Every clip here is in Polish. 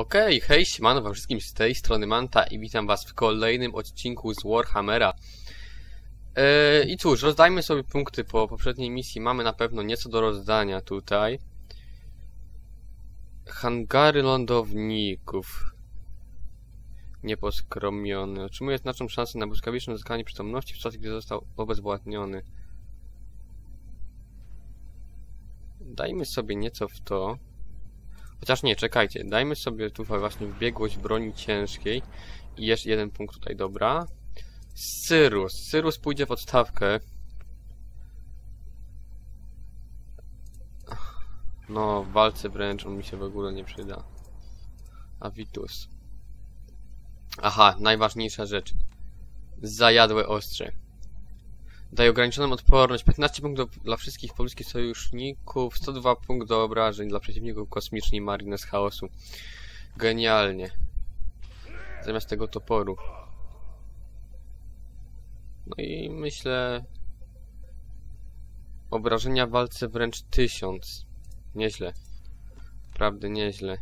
Okej, hej, siemano wam wszystkim z tej strony Manta i witam was w kolejnym odcinku z Warhammera. Eee, I cóż, rozdajmy sobie punkty po poprzedniej misji. Mamy na pewno nieco do rozdania tutaj. Hangary lądowników. Nieposkromiony. Otrzymuje znaczną szansę na błyskawiczne uzyskanie przytomności w czasie, gdy został obezwładniony. Dajmy sobie nieco w to. Chociaż nie, czekajcie. Dajmy sobie tutaj właśnie w biegłość broni ciężkiej. I jeszcze jeden punkt tutaj, dobra. Cyrus. Cyrus pójdzie w odstawkę. No, w walce wręcz on mi się w ogóle nie przyda. Avitus. Aha, najważniejsza rzecz. Zajadłe ostrze. Daje ograniczoną odporność, 15 punktów dla wszystkich pobliskich sojuszników, 102 punktów do obrażeń dla przeciwników kosmiczni marines chaosu. Genialnie. Zamiast tego toporu. No i myślę... Obrażenia w walce wręcz 1000. Nieźle. Naprawdę nieźle.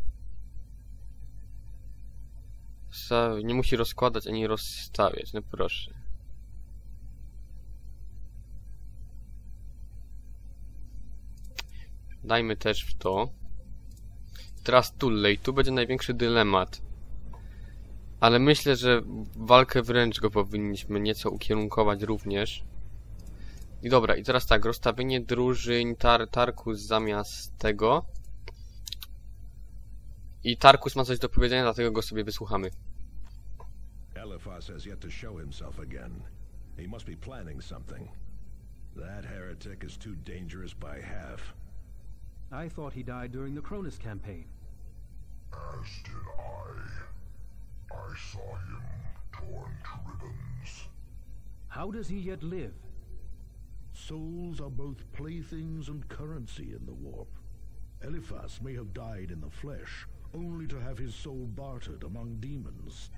Nie musi rozkładać ani rozstawiać, no proszę. Dajmy też w to. Teraz Tulley. Tu będzie największy dylemat. Ale myślę, że walkę wręcz go powinniśmy nieco ukierunkować również. I dobra, i teraz tak, rozstawienie drużyn tar Tarkus zamiast tego. I Tarkus ma coś do powiedzenia, dlatego go sobie wysłuchamy. Eliphas has yet to show himself again. He must be planning something. That heretic is too dangerous by half. I thought he died during the Cronus campaign. As did I. I saw him torn to ribbons. How does he yet live? Souls are both playthings and currency in the warp. Eliphas may have died in the flesh, only to have his soul bartered among demons.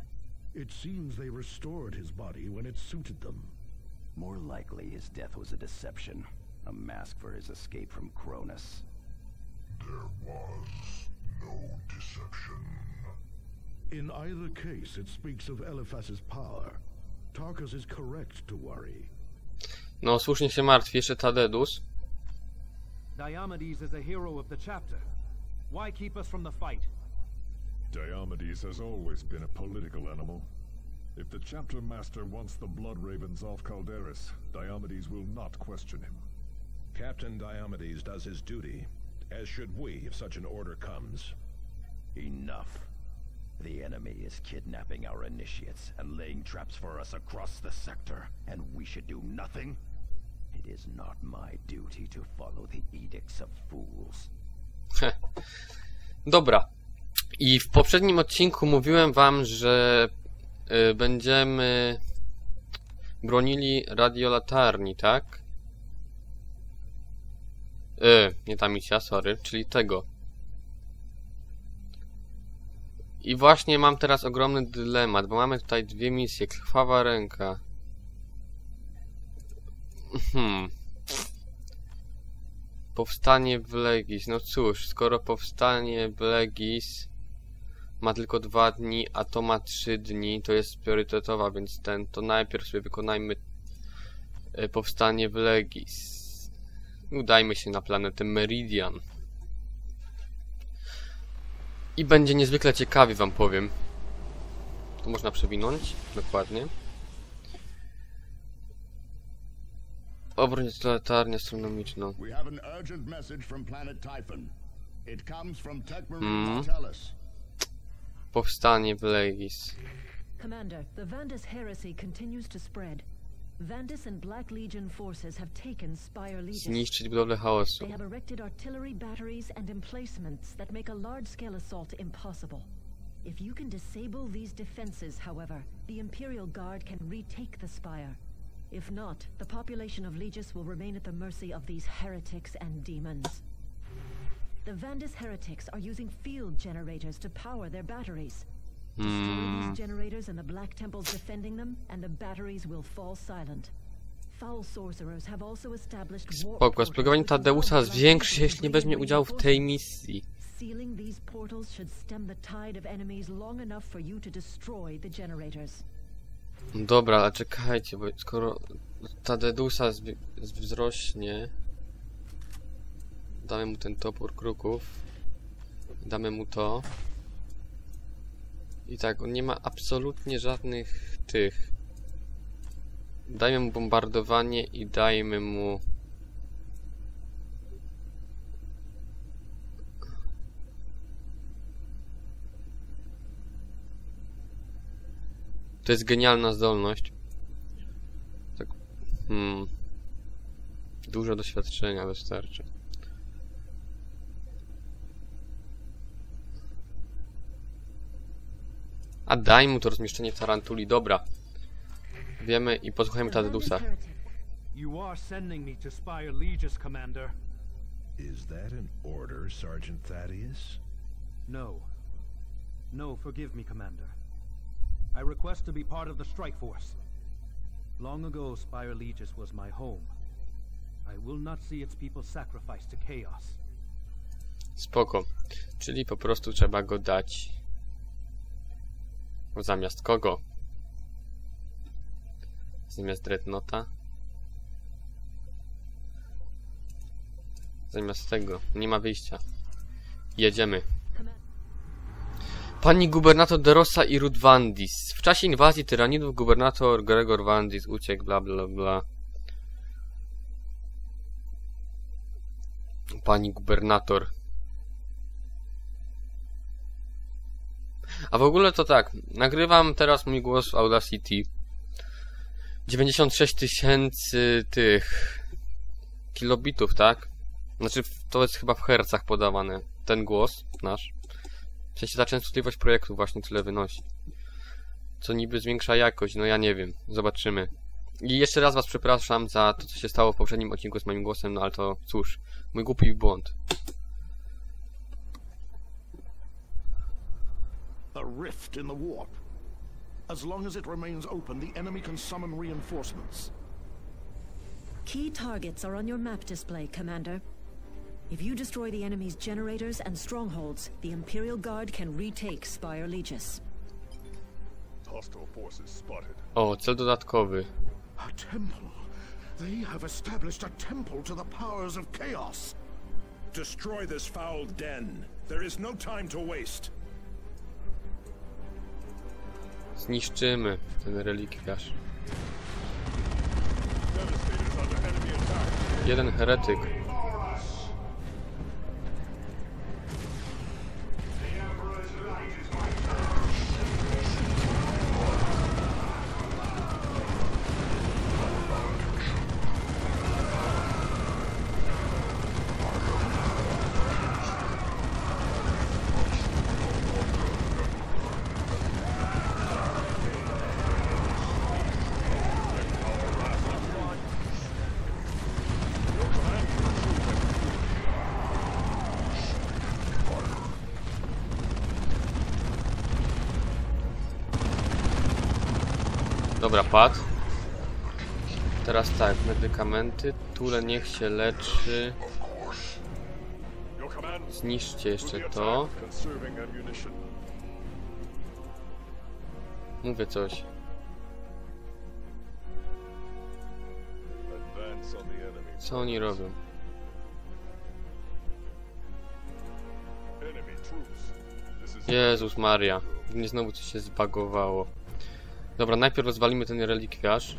It seems they restored his body when it suited them. More likely his death was a deception, a mask for his escape from Cronus. There was no deception. In either case, it speaks of Eliphas's power. Tarkus is correct to worry. No, słusznie się martwi, jeszcze Tadedus. Diomedes is a hero of the chapter. Why keep us from the fight? Diomedes has always been a political animal. If the chapter master wants the Blood Ravens off Calderis, Diomedes will not question him. Captain Diomedes does his duty, as should we if such an order comes. Enough. The enemy is kidnapping our initiates and laying traps for us across the sector, and we should do nothing? It is not my duty to follow the edicts of fools. Dobra. I w poprzednim odcinku mówiłem wam, że y, będziemy bronili radiolatarni, tak? Y, nie ta misja, sorry, czyli tego. I właśnie mam teraz ogromny dylemat, bo mamy tutaj dwie misje. Krwawa ręka. Hmm. Powstanie w Legis. No cóż, skoro powstanie w Legis ma tylko dwa dni, a to ma trzy dni, to jest priorytetowa, więc ten, to najpierw sobie wykonajmy e, powstanie w Legis. Udajmy się na planetę Meridian. I będzie niezwykle ciekawie, wam powiem. Tu można przewinąć, dokładnie. Obroń latarnię astronomiczną. We have an urgent message from planet Typhon. It comes from Tekmarin. Martellus. Powstanie w Legis. Commander, the Vandus heresy continues to spread. Vandus and Black Legion forces have taken Spire Legis. Zniszczyć budowlę chaosu. They have erected artillery batteries and emplacements that make a large-scale assault impossible. If you can disable these defenses, however, the Imperial Guard can retake the Spire. If not, the population of Legis will remain at the mercy of these heretics and demons. The Vandus heretics are using field generators to power their batteries. Destroy Hmm. these generators and the Black Temples defending them, and the batteries will fall silent. Spoko, Tadeusa zwiększy się, jeśli nie weźmie udziału w tej misji. Sealing these portals should stem the tide of enemies long enough for you to destroy the generators. Dobra, ale czekajcie, bo skoro ta dedusa zwi- z- wzrośnie, damy mu ten topór kruków, damy mu to. I tak, on nie ma absolutnie żadnych tych. Dajmy mu bombardowanie i dajmy mu. To jest genialna zdolność. Tak. Hmm. Dużo doświadczenia wystarczy. A daj mu to rozmieszczenie tarantuli, dobra. Wiemy i posłuchajmy Tadedusa. You are sending me to Spire Legis, Commander. Is that an order, Sergeant Thaddeus? No. No, forgive me, Commander. I request to be part of the strike force. Long ago, Spire Legis was my home. I will not see its people sacrificed to chaos. Spoko. Czyli po prostu trzeba go dać. Zamiast kogo? Zamiast Dreadnota? Zamiast tego. Nie ma wyjścia. Jedziemy. Pani gubernator Derosa i Ruth Vandis. W czasie inwazji tyranidów gubernator Gregor Vandis uciekł, bla bla bla. Pani gubernator. A w ogóle to tak, nagrywam teraz mój głos w Audacity. 96 tysięcy tych kilobitów, tak? Znaczy, to jest chyba w hercach podawane. Ten głos nasz. W sensie ta częstotliwość projektu właśnie tyle wynosi. Co niby zwiększa jakość, no ja nie wiem. Zobaczymy. I jeszcze raz was przepraszam za to, co się stało w poprzednim odcinku z moim głosem, no ale to cóż, mój głupi błąd. A rift in the warp. As long as it remains open, the enemy can summon reinforcements. Key targets are on your map display, Commander. If you destroy the enemy's generators and strongholds, the Imperial Guard can retake Spire Legis. Hostile forces spotted. O, cel dodatkowy. A temple. They have established a temple to the powers of chaos. Destroy this foul den. There is no time to waste. Zniszczymy ten relikwiarz. Jeden heretyk. Dobra, padł. Teraz tak, medykamenty. Tule niech się leczy. Zniszczcie jeszcze to. Mówię coś. Co oni robią? Jezus Maria. Mnie znowu coś się zbagowało. Dobra, najpierw rozwalimy ten relikwiarz.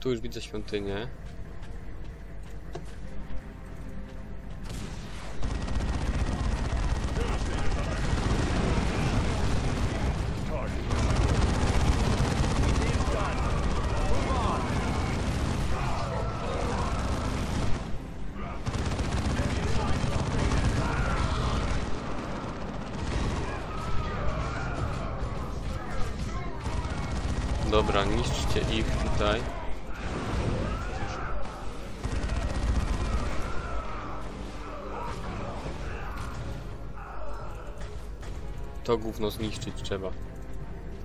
Tu już widzę świątynię. Dobra, niszczcie ich tutaj. To gówno zniszczyć trzeba.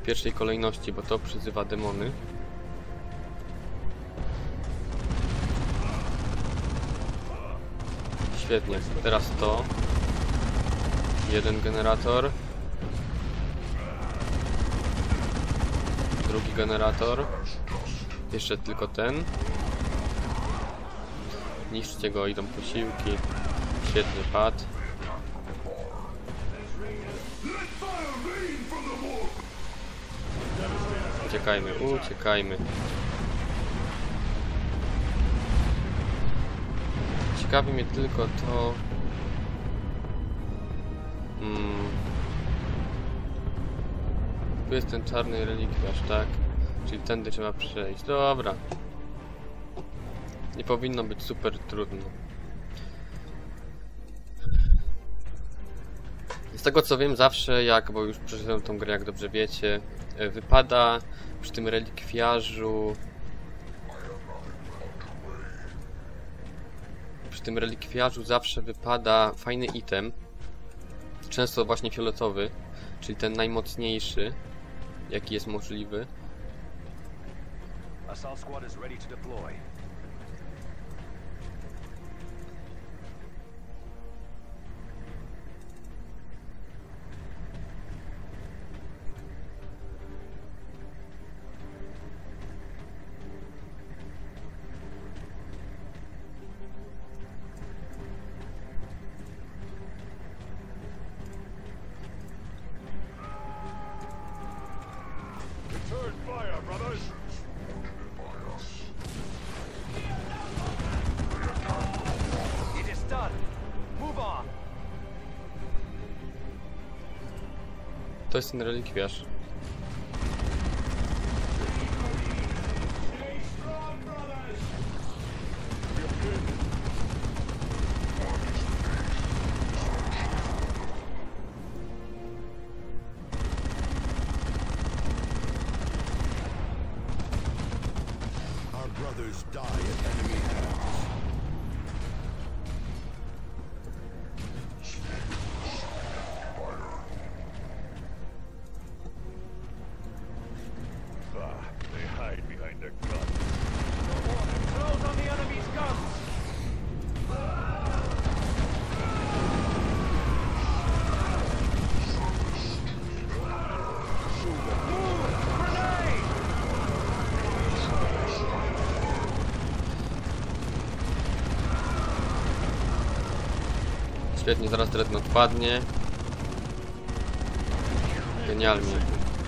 W pierwszej kolejności, bo to przyzywa demony. Świetnie, teraz to. Jeden generator. Generator. Jeszcze tylko ten. Niszczcie go, idą posiłki. Świetnie padł. Uciekajmy, uciekajmy. Ciekawi mnie tylko to... Hmm. Tu jest ten czarny relikwiarz, tak? Czyli tędy trzeba przejść. Dobra. Nie powinno być super trudno. Z tego co wiem, zawsze jak, bo już przeszedłem tą grę, jak dobrze wiecie, e, wypada przy tym relikwiarzu przy tym relikwiarzu zawsze wypada fajny item. Często właśnie fioletowy, czyli ten najmocniejszy, jaki jest możliwy. Assault squad is ready to deploy. To jest ten relikwiarz. Our brothers die at enemy Świetnie, zaraz Dreadnought padnie. Genialnie.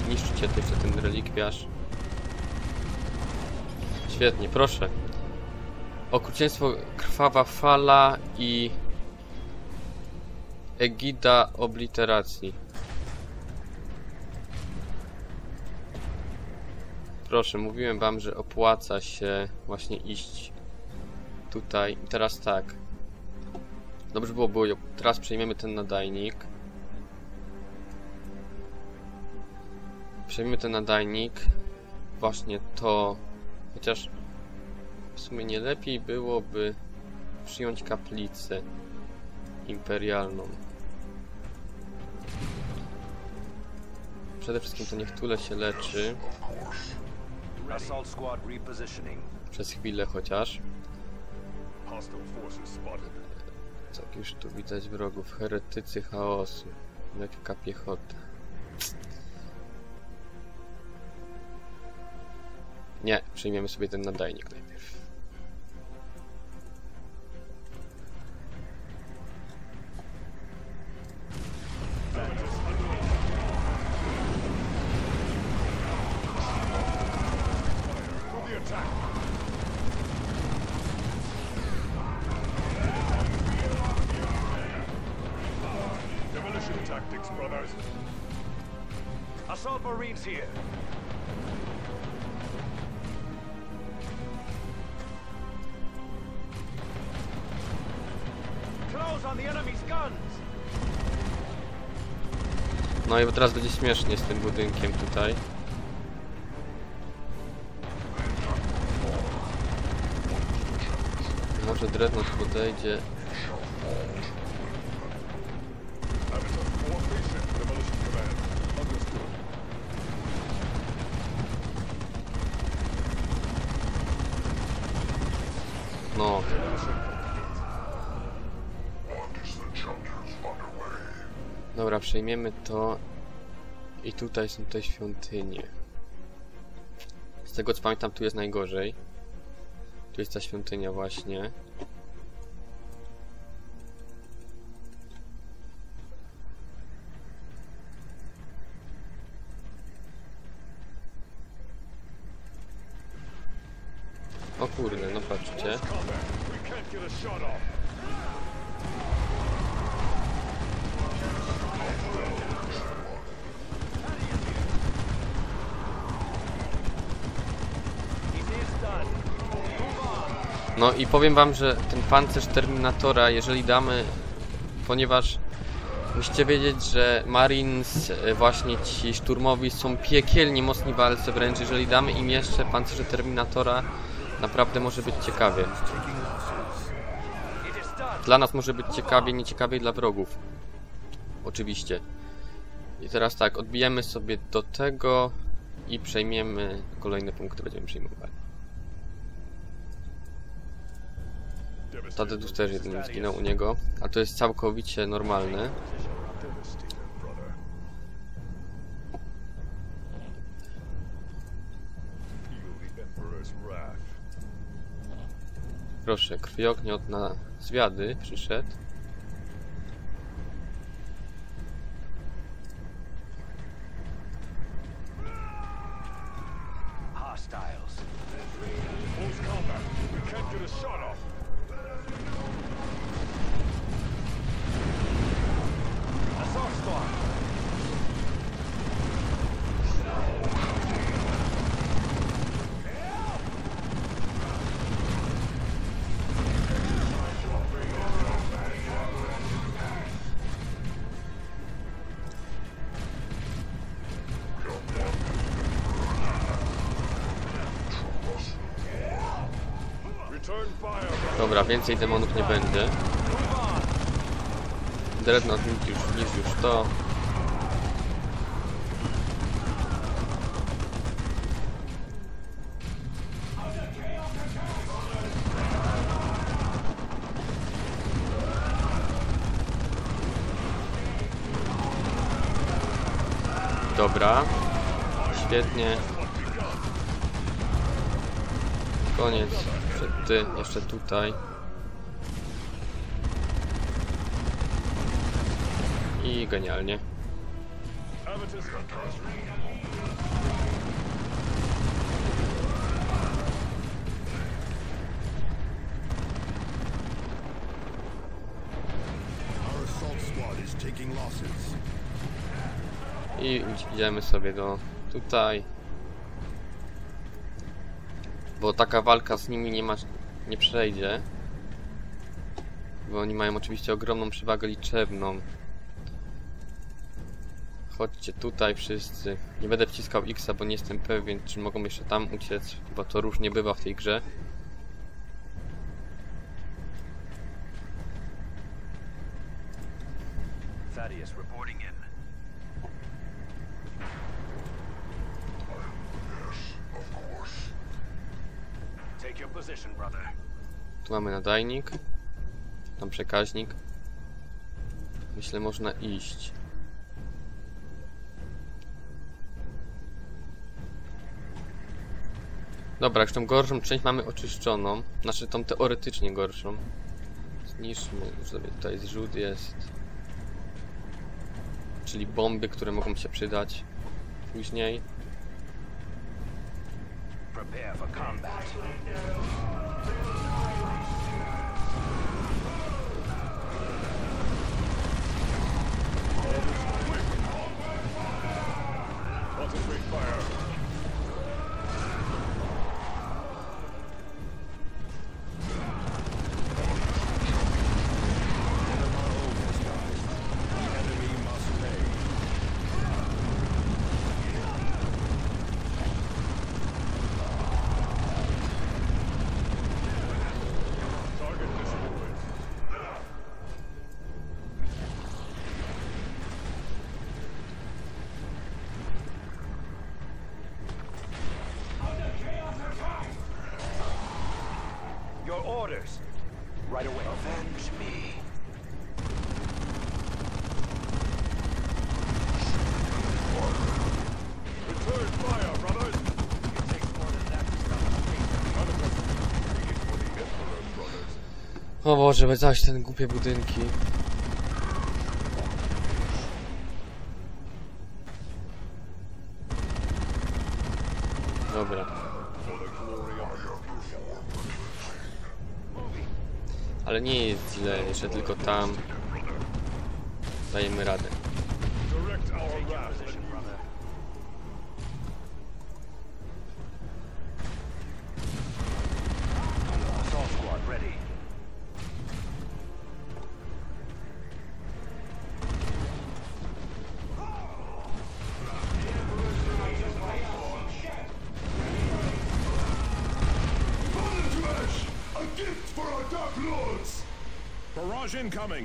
Niszczcie to jeszcze ten relikwiarz. Świetnie, proszę. Okrucieństwo krwawa fala i egida obliteracji. Proszę, mówiłem wam, że opłaca się właśnie iść tutaj. I teraz tak. Dobrze było, było. Teraz przejmiemy ten nadajnik. Przejmiemy ten nadajnik. Właśnie to. Chociaż w sumie nie lepiej byłoby przyjąć kaplicę imperialną. Przede wszystkim to niech Tule się leczy. Przez chwilę chociaż. Hostile forces spotted. Tak, już tu widać wrogów. Heretycy chaosu. Lekka piechota. Nie, przyjmiemy sobie ten nadajnik najpierw. Marines here. Close on the enemy's guns. No i teraz będzie śmiesznie z tym budynkiem tutaj. Może Dreadnought podejdzie. No. Dobra, przejmiemy to. I tutaj są te świątynie. Z tego co pamiętam, tu jest najgorzej. Tu jest ta świątynia właśnie. I powiem wam, że ten pancerz Terminatora, jeżeli damy, ponieważ musicie wiedzieć, że Marines, e, właśnie ci szturmowi są piekielnie mocni walce wręcz, jeżeli damy im jeszcze pancerze Terminatora, naprawdę może być ciekawie. Dla nas może być ciekawie, nieciekawie dla wrogów. Oczywiście. I teraz tak, odbijemy sobie do tego i przejmiemy kolejne punkty, będziemy przejmowali. Tadedus też jeden zginął u niego, a to jest całkowicie normalne. Proszę, krwiogniot na zwiady przyszedł. Hostiles. Dobra, więcej demonów nie będzie. Dreadnought już, nic już to. Dobra. Świetnie. Koniec. Przed ty, jeszcze tutaj. I genialnie. I idziemy sobie do tutaj. Bo taka walka z nimi nie ma, nie przejdzie. Bo oni mają oczywiście ogromną przewagę liczebną. Chodźcie tutaj wszyscy. Nie będę wciskał X, bo nie jestem pewien, czy mogą jeszcze tam uciec, bo to różnie bywa w tej grze. Thaddeus reporting Tu mamy nadajnik. Tam przekaźnik. Myślę, można iść. Dobra, już tą gorszą część mamy oczyszczoną. Znaczy tą teoretycznie gorszą. Zniszczmy sobie tutaj zrzut jest. Czyli bomby, które mogą się przydać później. Prepare for combat. orders. Right away. Avenge me. Return fire, brothers! It takes more than that to stop the for the Emperor, brothers. O Boże, weź ten głupie budynki. Jeszcze tylko tam. Dajemy radę. Ready.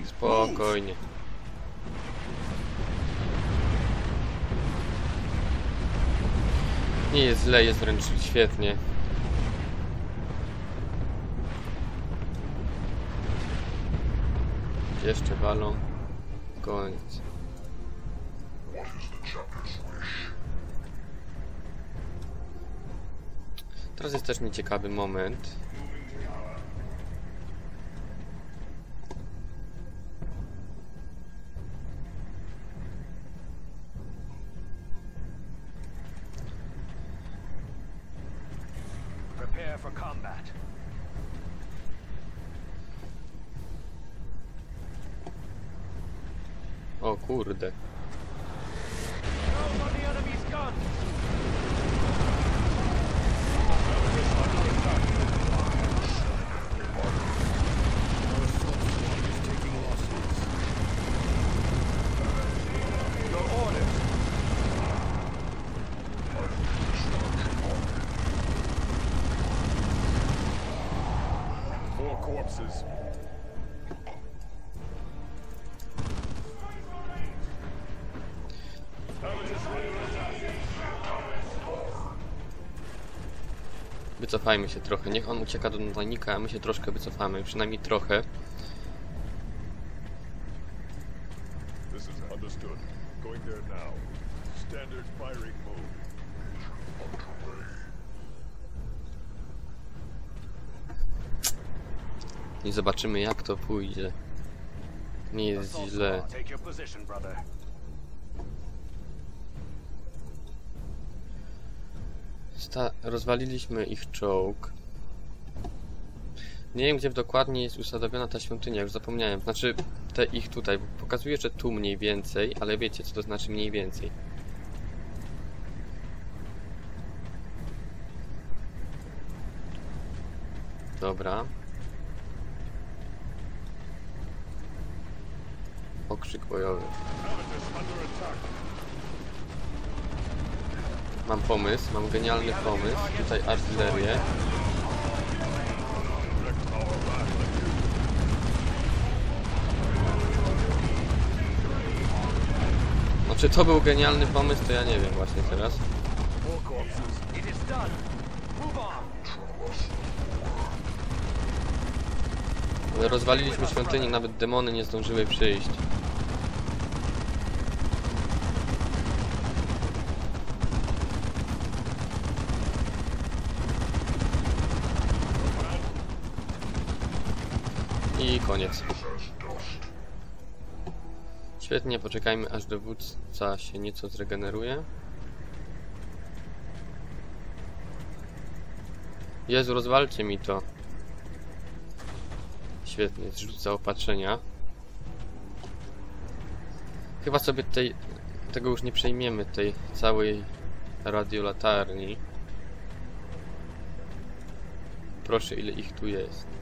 Spokojnie. Nie jest źle, jest wręcz świetnie. Jeszcze walą. Koniec. Teraz jest też nieciekawy moment. Wycofajmy się trochę. Niech on ucieka do nadajnika, a my się troszkę wycofamy. Przynajmniej trochę. I zobaczymy jak to pójdzie. Nie jest źle. Sta rozwaliliśmy ich czołg. Nie wiem, gdzie dokładnie jest usadowiona ta świątynia, już zapomniałem. Znaczy, te ich tutaj. bo Pokazuje, że tu mniej więcej, ale wiecie, co to znaczy mniej więcej. Dobra. Okrzyk bojowy. Mam pomysł, mam genialny pomysł. Tutaj artylerię. No czy to był genialny pomysł, to ja nie wiem właśnie teraz. Rozwaliliśmy świątynię, nawet demony nie zdążyły przyjść. I koniec. Świetnie, poczekajmy aż dowódca się nieco zregeneruje. Jezu, rozwalcie mi to. Świetnie, zrzut zaopatrzenia. Chyba sobie tej, tego już nie przejmiemy, tej całej radiolatarni. Proszę, ile ich tu jest.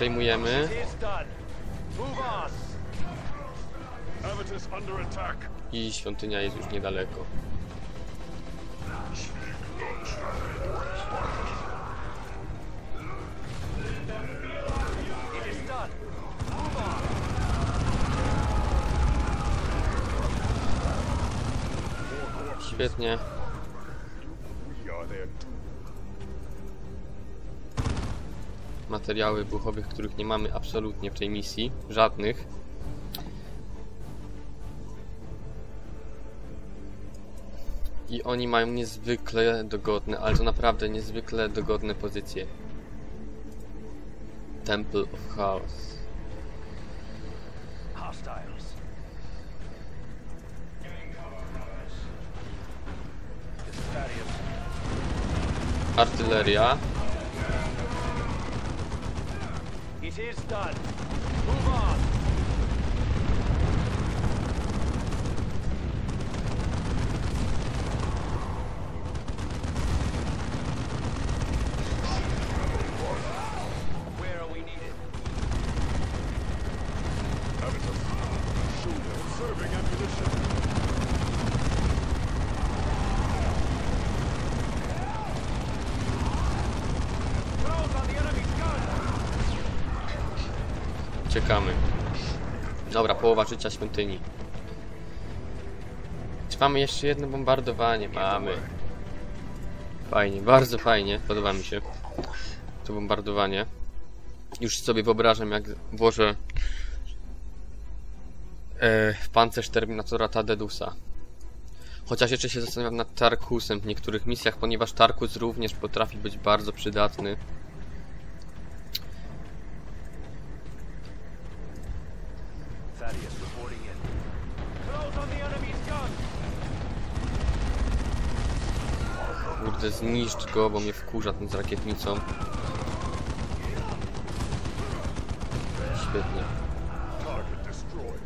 przejmujemy. I świątynia jest już niedaleko. Świetnie. Materiały wybuchowych, których nie mamy absolutnie w tej misji. Żadnych. I oni mają niezwykle dogodne, ale to naprawdę niezwykle dogodne pozycje. Temple of Chaos. Hostiles. Artyleria. It is done. Move on. Uciekamy. Dobra, połowa życia świątyni. Czy mamy jeszcze jedno bombardowanie? Mamy. Fajnie, bardzo fajnie. Podoba mi się to bombardowanie. Już sobie wyobrażam, jak włożę e, w pancerz Terminatora Tadedusa. Chociaż jeszcze się zastanawiam nad Tarkusem w niektórych misjach, ponieważ Tarkus również potrafi być bardzo przydatny. Thaddeus reporting in. Throws on the enemy's gun. Kurde, zniszcz go, bo mnie wkurza ten z rakietnicą. Świetnie.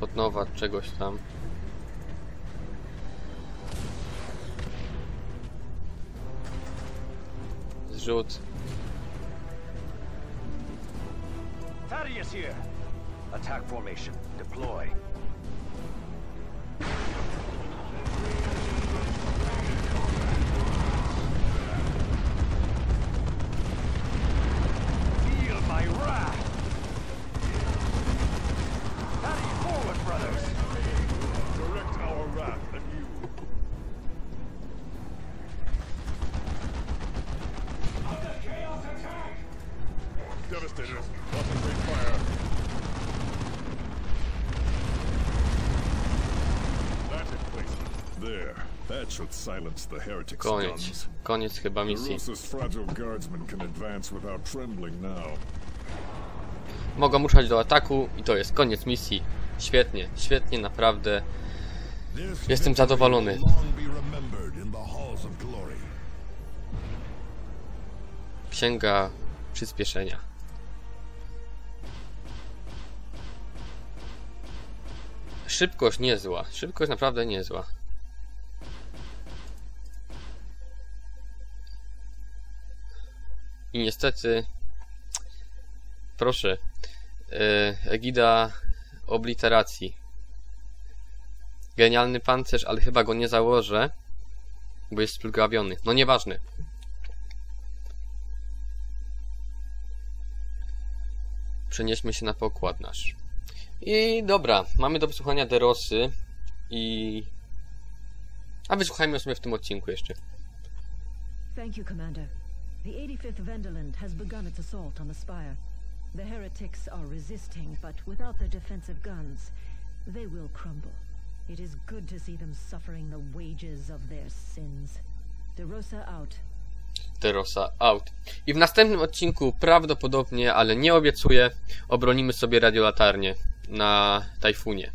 Od nowa czegoś tam. Zrzut. Here. Attack formation. Deploy. Koniec. Koniec chyba misji. Mogą ruszać do ataku i to jest koniec misji. Świetnie, świetnie, naprawdę. Jestem zadowolony. will long Szybkość niezła. Szybkość naprawdę niezła. I niestety, proszę, e, Egida obliteracji. Genialny pancerz, ale chyba go nie założę, bo jest splgawiony. No nieważne. Przenieśmy się na pokład nasz. I dobra, mamy do wysłuchania Derosy i... A wysłuchajmy sobie w tym odcinku jeszcze. Thank you, Commander. The 85th Venderland has begun its assault on the Spire. The heretics are resisting, but without their defensive guns, they will crumble. It is good to see them suffering the wages of their sins. DeRosa out. Derosa out. I w następnym odcinku prawdopodobnie, ale nie obiecuję, obronimy sobie radiolatarnię na Tajfunie.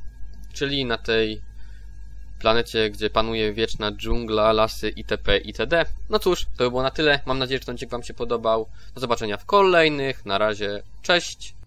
Czyli na tej planecie, gdzie panuje wieczna dżungla, lasy itp. itd. No cóż, to by było na tyle. Mam nadzieję, że ten odcinek Wam się podobał. Do zobaczenia w kolejnych. Na razie, cześć!